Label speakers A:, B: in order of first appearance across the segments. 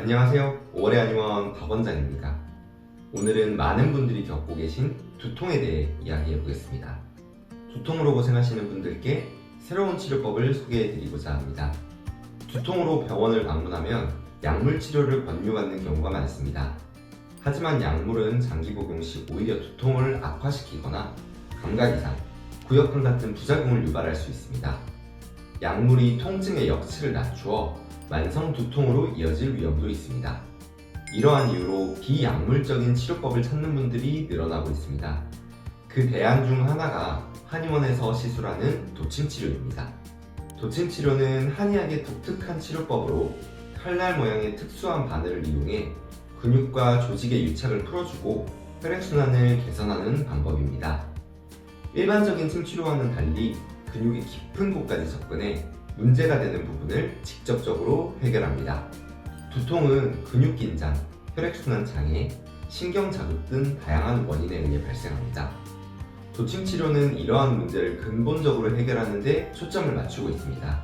A: 안녕하세요. 5월의 한의원 박 원장입니다. 오늘은 많은 분들이 겪고 계신 두통에 대해 이야기해 보겠습니다. 두통으로 고생하시는 분들께 새로운 치료법을 소개해 드리고자 합니다. 두통으로 병원을 방문하면 약물 치료를 권유받는 경우가 많습니다. 하지만 약물은 장기 복용 시 오히려 두통을 악화시키거나 감각 이상, 구역감 같은 부작용을 유발할 수 있습니다. 약물이 통증의 역치를 낮추어 만성 두통으로 이어질 위험도 있습니다. 이러한 이유로 비약물적인 치료법을 찾는 분들이 늘어나고 있습니다. 그 대안 중 하나가 한의원에서 시술하는 도침 치료입니다. 도침 치료는 한의학의 독특한 치료법으로 칼날 모양의 특수한 바늘을 이용해 근육과 조직의 유착을 풀어주고 혈액순환을 개선하는 방법입니다. 일반적인 침치료와는 달리 근육이 깊은 곳까지 접근해 문제가 되는 부분을 직접적으로 해결합니다. 두통은 근육 긴장, 혈액순환 장애, 신경 자극 등 다양한 원인에 의해 발생합니다. 도침 치료는 이러한 문제를 근본적으로 해결하는 데 초점을 맞추고 있습니다.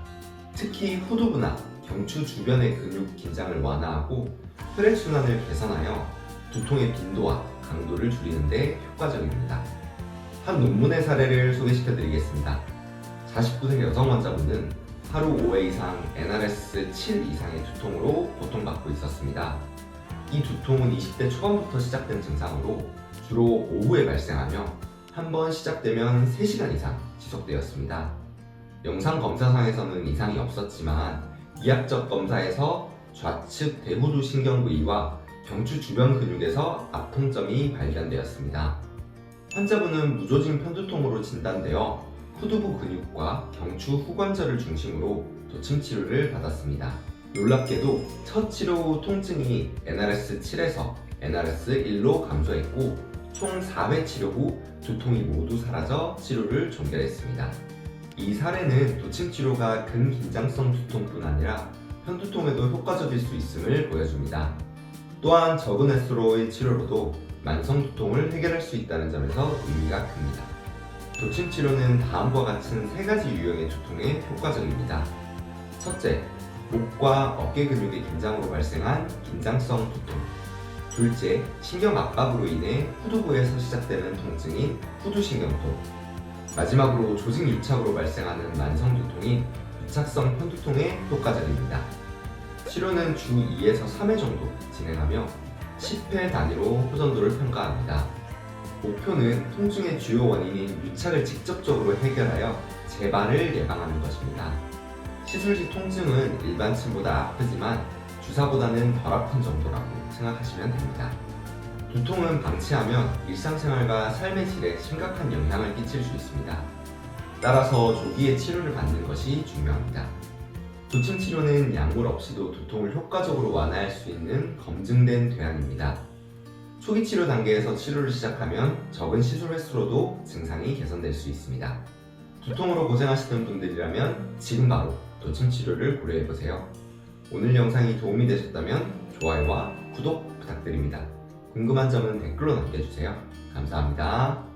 A: 특히 후두부나 경추 주변의 근육 긴장을 완화하고 혈액순환을 개선하여 두통의 빈도와 강도를 줄이는 데 효과적입니다. 한 논문의 사례를 소개시켜 드리겠습니다. 49세 여성 환자분은 하루 5회 이상 NRS 7 이상의 두통으로 고통받고 있었습니다. 이 두통은 20대 초반부터 시작된 증상으로 주로 오후에 발생하며 한 번 시작되면 3시간 이상 지속되었습니다. 영상 검사상에서는 이상이 없었지만 이학적 검사에서 좌측 대후두 신경 부위와 경추 주변 근육에서 아통점이 발견되었습니다. 환자분은 무조직 편두통으로 진단되어 후두부 근육과 경추 후관절을 중심으로 도침 치료를 받았습니다. 놀랍게도 첫 치료 후 통증이 NRS 7에서 NRS 1로 감소했고 총 4회 치료 후 두통이 모두 사라져 치료를 종결했습니다. 이 사례는 도침 치료가 근긴장성 두통뿐 아니라 편두통에도 효과적일 수 있음을 보여줍니다. 또한 적은 횟수로의 치료로도 만성 두통을 해결할 수 있다는 점에서 의미가 큽니다. 도침 치료는 다음과 같은 세 가지 유형의 두통에 효과적입니다. 첫째, 목과 어깨 근육의 긴장으로 발생한 긴장성 두통. 둘째, 신경 압박으로 인해 후두부에서 시작되는 통증인 후두신경통. 마지막으로 조직 유착으로 발생하는 만성 두통인 유착성 편두통에 효과적입니다. 치료는 주 2에서 3회 정도 진행하며 10회 단위로 호전도를 평가합니다. 목표는 통증의 주요 원인인 유착을 직접적으로 해결하여 재발을 예방하는 것입니다. 시술 시 통증은 일반 침보다 아프지만 주사보다는 덜 아픈 정도라고 생각하시면 됩니다. 두통은 방치하면 일상생활과 삶의 질에 심각한 영향을 끼칠 수 있습니다. 따라서 조기에 치료를 받는 것이 중요합니다. 도침 치료는 약물 없이도 두통을 효과적으로 완화할 수 있는 검증된 대안입니다. 초기 치료 단계에서 치료를 시작하면 적은 시술 횟수로도 증상이 개선될 수 있습니다. 두통으로 고생하시던 분들이라면 지금 바로 도침 치료를 고려해 보세요. 오늘 영상이 도움이 되셨다면 좋아요와 구독 부탁드립니다. 궁금한 점은 댓글로 남겨주세요. 감사합니다.